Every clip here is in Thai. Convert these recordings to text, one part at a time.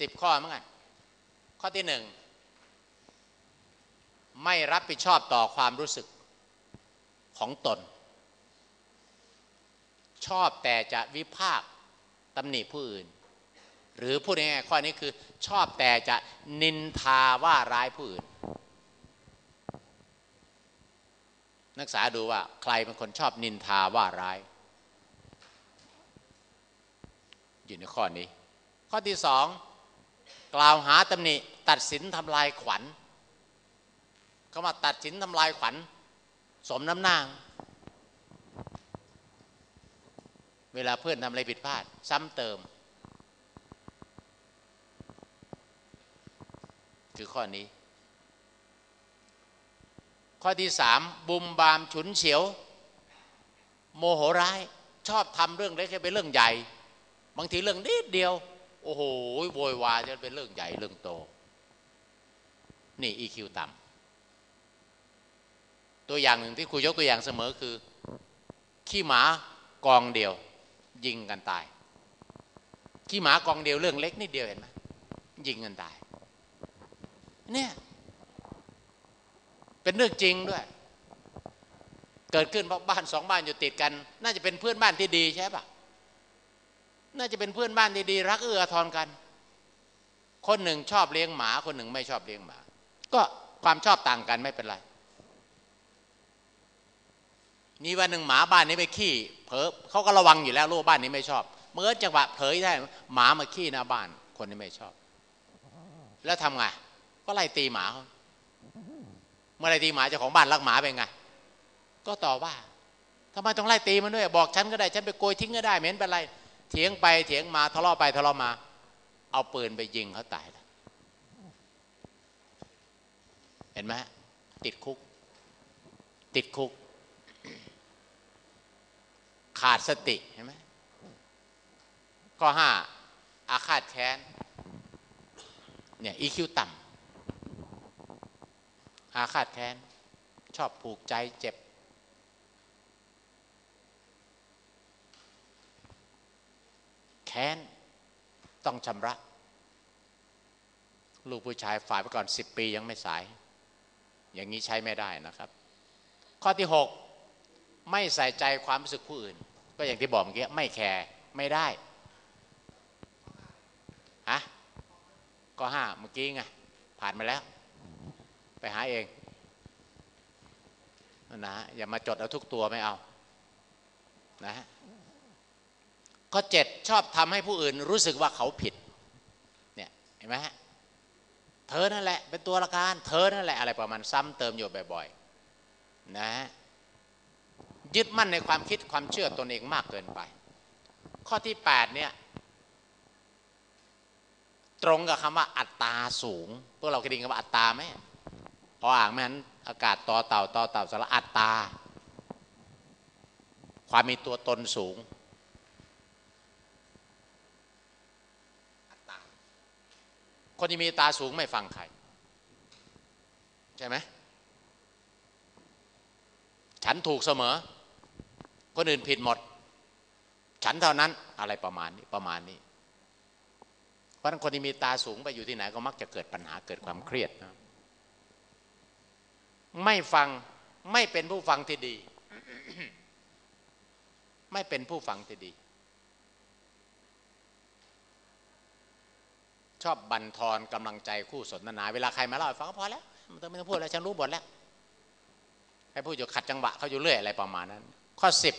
สิบข้อมั้งไงข้อที่หนึ่งไม่รับผิดชอบต่อความรู้สึกของตน ชอบแต่จะวิพากษ์ตำหนิผู้อื่น หรือพูดง่ายๆข้อนี้คือ ชอบแต่จะนินทาว่าร้ายผู้อื่น นักศึกษาดูว่าใครเป็นคนชอบนินทาว่าร้าย อยู่ในข้อนี้ ข้อที่สอง กล่าวหาตำหนิตัดสินทำลายขวัญเขามาตัดสินทำลายขวัญ สมน้ำหน้าเวลาเพื่อนทำอะไรผิดพลาด ซ้ำเติม คือข้อนี้ ข้อที่สามบุมบามฉุนเฉียว โมโหร้าย ชอบทำเรื่องเล็กให้เป็นเรื่องใหญ่ บางทีเรื่องนิดเดียว โอ้โหโวยวายจะเป็นเรื่องใหญ่เรื่องโต นี่ EQ ต่ำตัวอย่างหนึ่งที่ครูยกตัวอย่างเสมอคือ ขี้หมากองเดียว ยิงกันตาย ขี้หมากองเดียวเรื่องเล็กนิดเดียวเห็นไหมยิงกันตาย เนี่ย เป็นเรื่องจริงด้วย เกิดขึ้นเพราะบ้านสองบ้านอยู่ติดกัน น่าจะเป็นเพื่อนบ้านที่ดีใช่ปะ น่าจะเป็นเพื่อนบ้านดีๆรักเอื้อทอนกัน คนหนึ่งชอบเลี้ยงหมาคนหนึ่งไม่ชอบเลี้ยงหมา ก็ความชอบต่างกันไม่เป็นไรนี่วันหนึ่งหมาบ้านนี้ไปขี้เผลอเขาก็ระวังอยู่แล้วลูกบ้านนี้ไม่ชอบ เมื่อจังหวะเผยได้หมามาขี้หน้าบ้านคนนี้ไม่ชอบ แล้วทำไงก็ไล่ตีหมาเขาเมื่อไรตีหมาเจ้าของบ้านรักหมาเป็นไง ก็ต่อว่าทำไมต้องไล่ตีมันด้วย บอกฉันก็ได้ ฉันไปโกยทิ้งก็ได้เหม็นเป็นไร เถียงไปเถียงมาทะเลาะไปทะเลาะมา เอาปืนไปยิงเขาตายแล้วเห็นไหมติดคุก ติดคุก ขาดสติเห็นไหมข้อห้าอาฆาตแค้นเนี่ยอีคิวต่ำอาฆาตแค้น ชอบผูกใจเจ็บ ค้น ต้องชำระ ลูกผู้ชายฝ่ายไปก่อนสิบปียังไม่สาย อย่างนี้ใช้ไม่ได้นะครับ ข้อที่หกไม่ใส่ใจความรู้สึกผู้อื่น ก็อย่างที่บอกเมื่อกี้ไม่แคร์ไม่ได้ฮะก็ห้าเมื่อกี้ไงผ่านมาแล้ว ไปหาเองนะอย่ามาจดเอาทุกตัวไม่เอา นะ ข้อเจ็ดชอบทำให้ผู้อื่นรู้สึกว่าเขาผิดเนี่ยเห็นไหมฮะเธอนั่นแหละเป็นตัวละการเธอนั่นแหละอะไรประมาณซ้ำเติมอยู่บ่อยๆนะยึดมั่นในความคิดความเชื่อตนเองมากเกินไป ข้อที่ 8 เนี่ยตรงกับคำว่าอัตตาสูง พวกเราเคยได้ยินคำว่าอัตตาไหมพออ่างไม่นั้นอากาศต่อเต่าต่อเต่าสารอัตตาความมีตัวตนสูง คนที่มีตาสูงไม่ฟังใคร ใช่ไหมฉันถูกเสมอ คนอื่นผิดหมด ฉันเท่านั้นอะไรประมาณนี้ประมาณนี้ เพราะนั้นคนที่มีตาสูงไปอยู่ที่ไหนก็มักจะเกิดปัญหาเกิดความเครียดนะไม่ฟังไม่เป็นผู้ฟังที่ดี ไม่เป็นผู้ฟังที่ดี ชอบบันทอนกำลังใจคู่สนทนา เวลาใครมาเล่าฟังก็พอแล้วไม่ต้องไม่ต้องพูดแล้วฉันรู้หมดแล้วให้พูดอยู่ขัดจังหวะเขาอยู่เรื่อยอะไรประมาณนั้น ข้อสิบ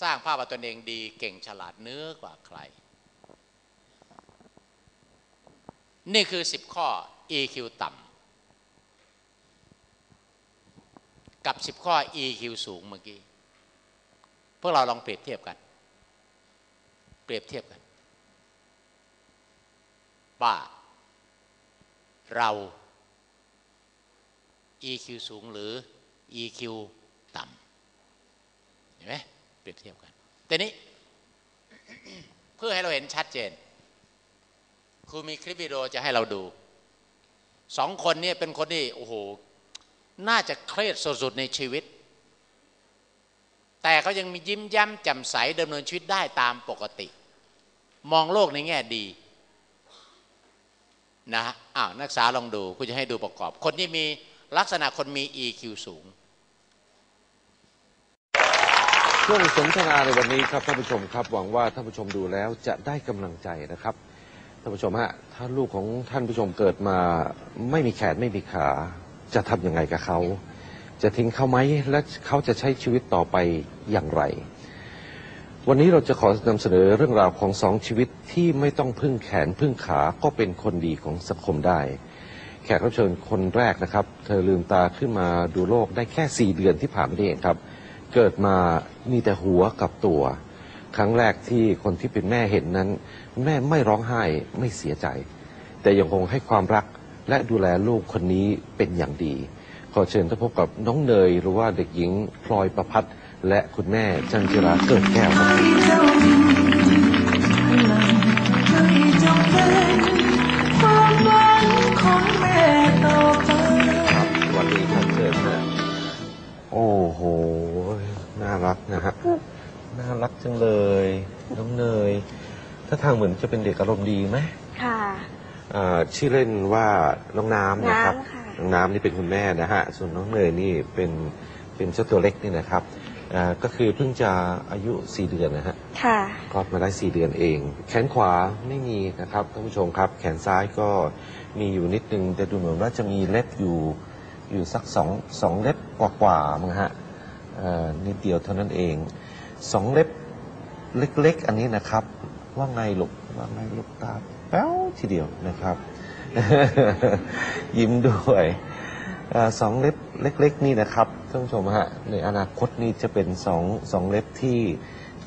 สร้างภาพว่าตนเองดีเก่งฉลาดเนื้อกว่าใคร นี่คือสิบข้อ EQ ต่ำกับสิบข้อ EQ สูงเมื่อกี้ พวกเราลองเปรียบเทียบกัน เปรียบเทียบกัน ว่าเรา EQ สูงหรือ EQ ต่ำเห็นไหมเปรียบเทียบกัน แต่นี้ เพื่อให้เราเห็นชัดเจน ครูมีคลิปวิดีโอจะให้เราดู สองคนนี้เป็นคนที่โอ้โห น่าจะเครียดสุดๆในชีวิต แต่เขายังมียิ้มย้ำแจ่มใสดำเนินชีวิตได้ตามปกติ มองโลกในแง่ดี นะฮะอ้าวนักศึกษาลองดูคุณจะให้ดูประกอบ คนที่มีลักษณะคนมี EQ สูงช่วงสนทนาในวันนี้ครับท่านผู้ชมครับหวังว่าท่านผู้ชมดูแล้วจะได้กำลังใจนะครับท่านผู้ชมฮะถ้าลูกของท่านผู้ชมเกิดมาไม่มีแขนไม่มีขา จะทำยังไงกับเขา จะทิ้งเขาไหมและเขาจะใช้ชีวิตต่อไปอย่างไร วันนี้เราจะขอนำเสนอเรื่องราวของสองชีวิตที่ไม่ต้องพึ่งแขนพึ่งขาก็เป็นคนดีของสังคมได้ แขกรับเชิญคนแรกนะครับ เธอลืมตาขึ้นมาดูโลกได้แค่4เดือนที่ผ่านมาเองครับ เกิดมามีแต่หัวกับตัว ครั้งแรกที่คนที่เป็นแม่เห็นนั้น แม่ไม่ร้องไห้ไม่เสียใจ แต่ยังคงให้ความรักและดูแลลูกคนนี้เป็นอย่างดี ขอเชิญท่านพบกับน้องเนยหรือว่าเด็กหญิงพลอยประพัฒน์ และคุณแม่จันจิราเกิดแก้วครับครับสวัสดีครับเชิญนะโอ้โห น่ารักนะฮะ น่ารักจังเลย น้องเนย ถ้าทางเหมือนจะเป็นเด็กอารมณ์ดีไหมค่ะอ่าชื่อเล่นว่าน้องน้ำนะครับ น้ำค่ะ น้องน้ำนี่เป็นคุณแม่นะฮะ ส่วนน้องเนยนี่เป็นเป็นเจ้าตัวเล็กนี่นะครับ อ่าก็คือเพิ่งจะอายุ 4 เดือนนะฮะค่ะ คลอดมาได้ 4 เดือนเอง แขนขวาไม่มีนะครับท่านผู้ชมครับ แขนซ้ายก็มีอยู่นิดนึง แต่ดูเหมือนว่าจะมีเล็บอยู่อยู่สักสองสองเล็บกว่าๆมั้งฮะเอ่อนิดเดียวเท่านั้นเองสองเล็บเล็กๆ อันนี้นะครับ ว่าไงลูกว่าไงลูกตาแป๊วทีเดียวนะครับ ยิ้มด้วยเออสองเล็บเล็ก ๆ นี่นะครับท่านผู้ชมฮะในอนาคตนี่จะเป็นสองสองเล็บที่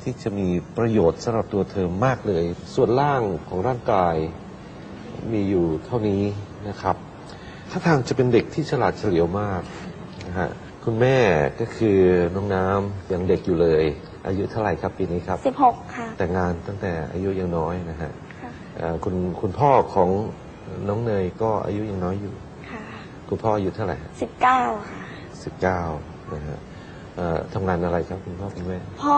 ที่จะมีประโยชน์สำหรับตัวเธอมากเลย ส่วนล่างของร่างกายมีอยู่เท่านี้นะครับถ้าทางจะเป็นเด็กที่ฉลาดเฉลียวมากนะฮะคุณแม่ก็คือน้องน้ำยังเด็กอยู่เลย อายุเท่าไหร่ครับปีนี้ครับสิบหกค่ะ แต่งงานตั้งแต่อายุยังน้อยนะฮะค่ะ เอ่อคุณคุณพ่อของน้องเนยก็อายุยังน้อยอยู่ ค่ะคุณพ่ออายุเท่าไหร่สิบเก้าค่ะสิบเก้านะฮะเอ่อทำงานอะไรครับคุณพ่อคุณแม่พ่อ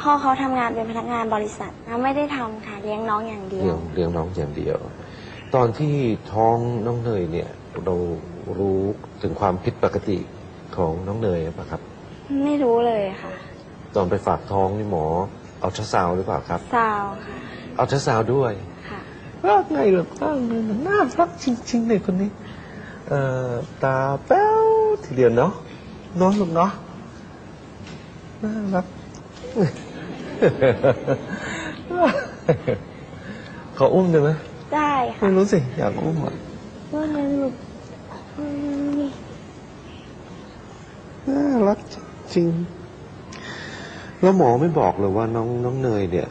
พ่อเขาทำงานเป็นพนักงานบริษัทนะไม่ได้ทำค่ะเลี้ยงน้องอย่างเดียเลี้ยว งเลี้ยงน้องอย่างเดียว ตอนที่ท้องน้องเนยเนี่ย เรารู้ถึงความผิดปกติของน้องเนยหรือเปล่ะครับ ไม่รู้เลยค่ะตอนไปฝากท้องนี่หมอเอาทราซาวด์หรือเปล่าครับซาวค่ะเอาทราซาวด์ด้วยค่ะรักไงเหรอรักไงเหรอน่ารักจริงๆเลยคนนี้ เอ่อตาแป้วทีเดียวเนาะเน้องลูกเนาะน่ารัก ขออุ้มได้ไหมได้ค่ะไม่รู้สิ อยากอุ้มอะว่านั้นลูกอืมน่ารักจริง แล้วหมอไม่บอกเลยว่าน้องน้องเนยเนี่ย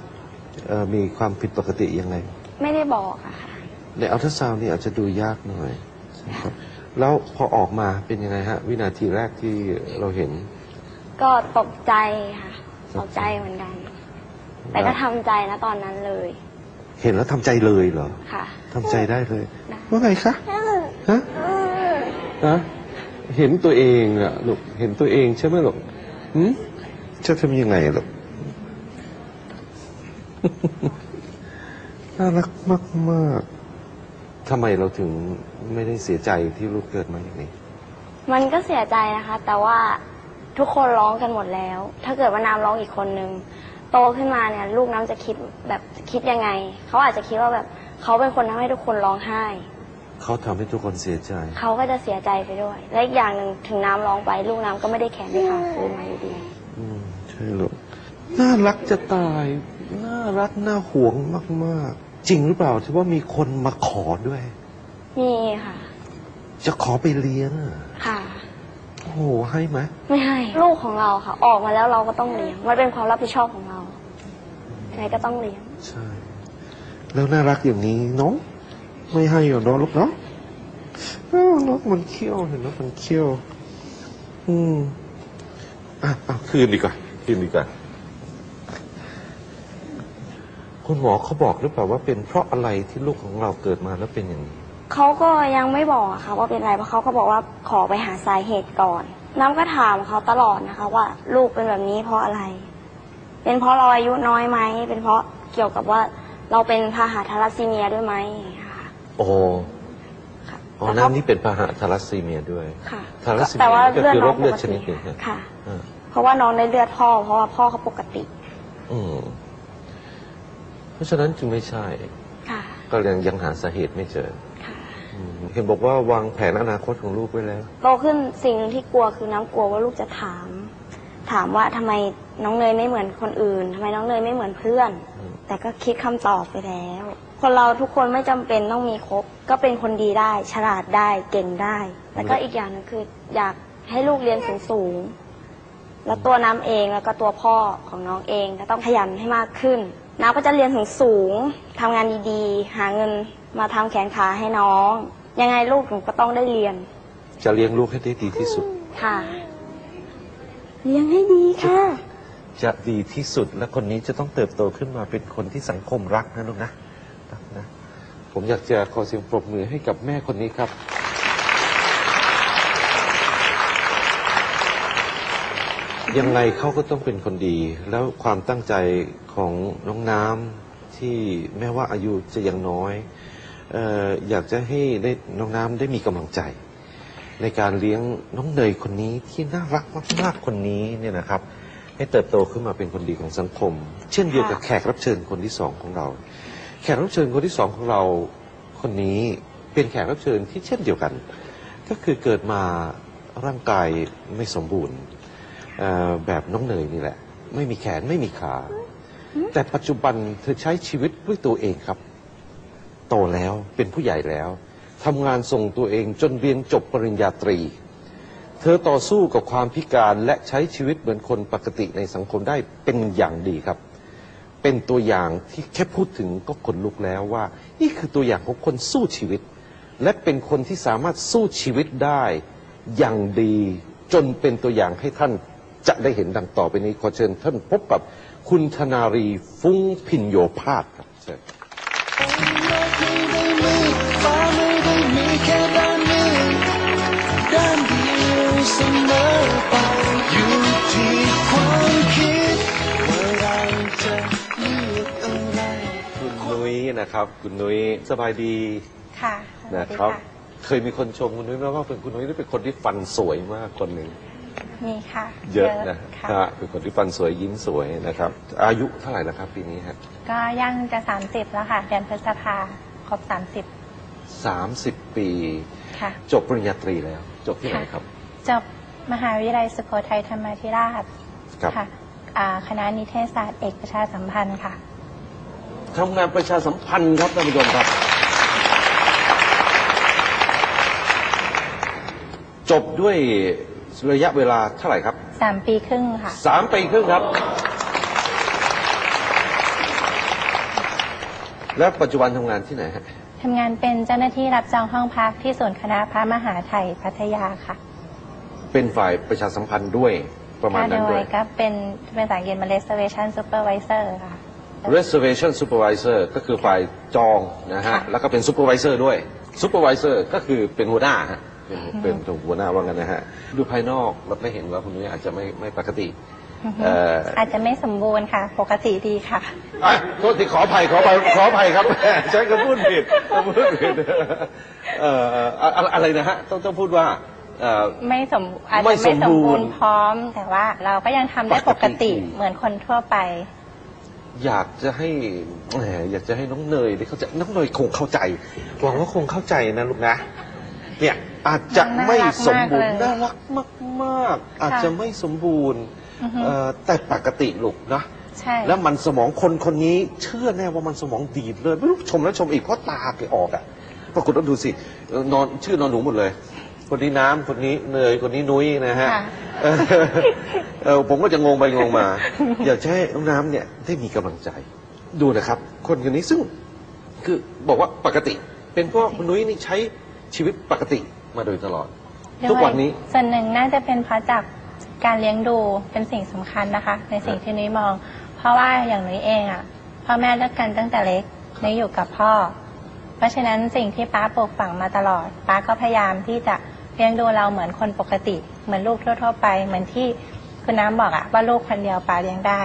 เอ่อมีความผิดปกติยังไง ไม่ได้บอกอะค่ะ ในอัลตราซาวน์นี่อาจจะดูยากหน่อยนะครับ แล้วพอออกมาเป็นยังไงฮะ วินาทีแรกที่เราเห็น ก็ตกใจค่ะตกใจเหมือนกัน แต่ก็ทำใจนะตอนนั้นเลย เห็นแล้วทำใจเลยเหรอค่ะทำใจได้เลยได้ว่าไงคะฮะฮะเห็นตัวเองอะลูกเห็นตัวเองใช่ไหมลูกหืมจะทำยังไงอะลูก น่ารักมากมากๆทำไมเราถึงไม่ได้เสียใจที่ลูกเกิดมาอย่างนี้ มันก็เสียใจนะคะ แต่ว่าทุกคนร้องกันหมดแล้ว ถ้าเกิดว่าน้ำร้องอีกคนนึงโตขึ้นมาเนี่ย ลูกน้ำจะคิดแบบคิดยังไง เขาอาจจะคิดว่าแบบเขาเป็นคนทำให้ทุกคนร้องไห้ เขาทำให้ทุกคนเสียใจ เขาก็จะเสียใจไปด้วย และอีกอย่างหนึ่งถึงน้ำร้องไป ลูกน้ำก็ไม่ได้แขนไม่ขาคืนมาอยู่ดี อืมใช่ลูกน่ารักจะตาย น่ารักน่าหวงมากๆ จริงหรือเปล่าที่ว่ามีคนมาขอด้วย มีค่ะ จะขอไปเลี้ยงอะค่ะ โอ้โหให้ไหมไม่ให้ ลูกของเราค่ะ ออกมาแล้วเราก็ต้องเลี้ยง มันเป็นความรับผิดชอบของเรายังไงก็ต้องเลี้ยง ใช่ แล้วน่ารักอย่างนี้เน้องไม่ให้เหรอเน้องลูกเนาะอ้าวน้องมันเขี้ยวเห็นไหมมันเขี้ยว อืมอะอะคืนดีกว่าคืนดีกว่า คุณหมอเขาบอกหรือเปล่าว่าเป็นเพราะอะไรที่ลูกของเราเกิดมาแล้วเป็นอย่างนี้ เขาก็ยังไม่บอกอะค่ะว่าเป็นอะไรเพราะเขาก็บอกว่าขอไปหาสาเหตุก่อน น้ำก็ถามเขาตลอดนะคะ ว่าลูกเป็นแบบนี้เพราะอะไร เป็นเพราะเราอายุน้อยไหม เป็นเพราะเกี่ยวกับว่าเราเป็นพาหะทาลัสซีเมียด้วยไหมอย่างเงี้ยค่ะโอ้อ๋อแล้วเขาน้ำนี่เป็นพาหะทาลัสซีเมียด้วยค่ะทาลัสซีเมียแต่ว่าก็คือน้งโรคเลือดปกชนิดหนึ่งตินะค่ะอ่าเพราะว่าน้องได้เลือดพ่อ เพราะว่าพ่อเขาปกติ อืม เพราะฉะนั้นจึงไม่ใช่ ค่ะ ก็ยังยังหาสาเหตุไม่เจอค่ะ อืมเห็นบอกว่าวางแผนอนาคตของลูกไว้แล้ว โตขึ้นสิ่งหนึ่งที่กลัวคือน้ำกลัวว่าลูกจะถาม ถามว่าทำไมน้องเนยไม่เหมือนคนอื่นทำไมน้องเนยไม่เหมือนเพื่อน อืม แต่ก็คิดคำตอบไปแล้ว คนเราทุกคนไม่จำเป็นต้องมีครบ ก็เป็นคนดีได้ ฉลาดได้เก่งได้ แล้วก็อีกอย่างหนึงคือ อยากให้ลูกเรียนสูงสูงๆแล้วตัวน้ำเองแล้วก็ตัวพ่อของน้องเองก็ต้องขยันให้มากขึ้น น้ำก็จะเรียนสูงสูงๆทำงานดีๆ หาเงินมาทำแขนขาให้น้อง ยังไงลูกหนูก็ต้องได้เรียนจะเลี้ยงลูกให้ได้ดีที่สุด ค่ะ เลี้ยงให้ดีค่ะ จะดีที่สุดและคนนี้จะต้องเติบโตขึ้นมาเป็นคนที่สังคมรักนะลูกนะรักนะ ผมอยากจะขอเสียงปรบมือให้กับแม่คนนี้ครับ ยังไงเขาก็ต้องเป็นคนดี แล้วความตั้งใจของน้องน้ำที่แม้ว่าอายุจะยังน้อยเอออยากจะให้ได้น้องน้ำได้มีกำลังใจ ในการเลี้ยงน้องเนยคนนี้ที่น่ารักมากๆคนนี้เนี่ยนะครับ ให้เติบโตขึ้นมาเป็นคนดีของสังคม เช่นเดียวกับแขกรับเชิญคนที่สองของเรา แขกรับเชิญคนที่สองของเราคนนี้เป็นแขกรับเชิญที่เช่นเดียวกัน ก็คือเกิดมาร่างกายไม่สมบูรณ์ แบบน้องเนยนี่แหละ ไม่มีแขนไม่มีขา แต่ปัจจุบันเธอใช้ชีวิตด้วยตัวเองครับ โตแล้วเป็นผู้ใหญ่แล้วทำงานส่งตัวเองจนเรียนจบปริญญาตรี เธอต่อสู้กับความพิการและใช้ชีวิตเหมือนคนปกติในสังคมได้เป็นอย่างดีครับ เป็นตัวอย่างที่แค่พูดถึงก็ขนลุกแล้วว่า นี่คือตัวอย่างของคนสู้ชีวิต และเป็นคนที่สามารถสู้ชีวิตได้อย่างดีจนเป็นตัวอย่างให้ท่าน จะได้เห็นดังต่อไปนี้ขอเชิญท่านพบกับคุณธนารีฟุ้งพินโยภาสครับเชิญฟ้าไม่ได้มีแค่ด้านหนึ่งด้านเดียวเสมอไปอยู่ที่ความคิดว่าเราจะเลือกอะไรคุณนุ้ยนะครับ คุณนุ้ยสบายดีค่ะสวันะสดีครับค่ะเคยมีคนชมคุณนุ้ยไหมว่าเป็นคุณนุ้ยนี่เป็นคนที่ฟันสวยมากคนหนึ่ง มีค่ะเยอะนะค่ะฮะเป็นคนที่ฟันสวยยิ้มสวยนะครับ อายุเท่าไหร่แล้วครับปีนี้ฮะก็ย่างจะ 30 แล้วค่ะเดือนพฤษภาครบสามสิบปี30ค่ะจบปริญญาตรีแล้ว จบที่ไหนครับ จบมหาวิทยาลัยสุโขทัยธรรมาธิราชครับค่ะอ่าคณะนิเทศศาสตร์เอกประชาสัมพันธ์ค่ะทำงานประชาสัมพันธ์ครับท่านผู้ชมครับ จบด้วย ระยะเวลาเท่าไหร่ครับ3ปีครึ่งค่ะ สามปีครึ่งครับ แล้วปัจจุบันทำงานที่ไหนฮะทำงานเป็นเจ้าหน้าที่รับจองห้องพักที่ศูนย์คณะพระมหาไทยพัทยาค่ะเป็นฝ่ายประชาสัมพันธ์ด้วยประมาณถ้านั้นโดด้วย ยก็เป็นเป็นภาษาอังกฤษมา reservation supervisor ค่ะ reservation supervisor ก็คือฝ่ายจองนะฮะ ค่ะ แล้วก็เป็น supervisor ด้วย supervisor ก็คือเป็นหัวหน้าฮะ เป็นเป็นเป็นหัวหน้าว่างั้นนะฮะดูภายนอกเราไม่เห็นว่าคุณนุ้ยอาจจะไม่ไม่ปกติเอ่ออาจจะไม่สมบูรณ์ค่ะ ปกติดีค่ะอะโทษทีขออภัยขออภัยขออภัยครับใช้คำพูดผิดคำพูดผิดเอ่อเอ่ออะอะไรนะฮะต้องต้องพูดว่าเอ่อไม่สมอาจจะไม่ไม่สสมมบูบูรรณ์ณ์พร้อม แต่ว่าเราก็ยังทำได้ปปกกติติเหมือนคนทั่วไป อยากจะให้แหมอยากจะให้น้องเนยได้เข้าใจน้องเนยคงเข้าใจหวังว่าคงเข้าใจนะลูกนะ เนี่ยอาจจะไม่สมบูรณ์น่าน่ารัรักกมากๆ อาจจะไม่สมบูรณ์อือฮึเอ่อแต่ปกติลูกนะใช่แล้วมันสมองคนคนนี้เชื่อแน่ว่ามันสมองดีดเลยไม่รู้ชมแล้วชมอีกเพราะตาแกออกอะปรากฏว่าดูสิเอ่อนอนชื่อนอนหนูหมดเลย คนนี้น้ำคนนี้เนยคนนี้นุ้ยนะฮะค่ะเออเออผมก็จะงงไปงงมา อยากจะให้น้องน้ำเนี่ยได้มีกำลังใจ ดูนะครับ คนคนนี้ซึ่งคือบอกว่าปกติ เป็นเพราะคุณนุ้ยนี่ใช้ ชีวิตปกติมาโดยตลอด ทุกวันนี้ ส่วนหนึ่งน่าจะเป็นเพราะจากการเลี้ยงดูเป็นสิ่งสำคัญนะคะ ในสิ่งที่นุ้ยมอง เพราะว่าอย่างนุ้ยเองอะพ่อแม่เลิกกันตั้งแต่เล็กนุ้ยอยู่กับพ่อ เพราะฉะนั้นสิ่งที่ป้าปลูกฝังมาตลอด ป้าก็พยายามที่จะเลี้ยงดูเราเหมือนคนปกติ เหมือนลูกทั่ว ๆ ไป เหมือนที่คุณน้ำบอกอะว่าลูกคนเดียวป้าเลี้ยงได้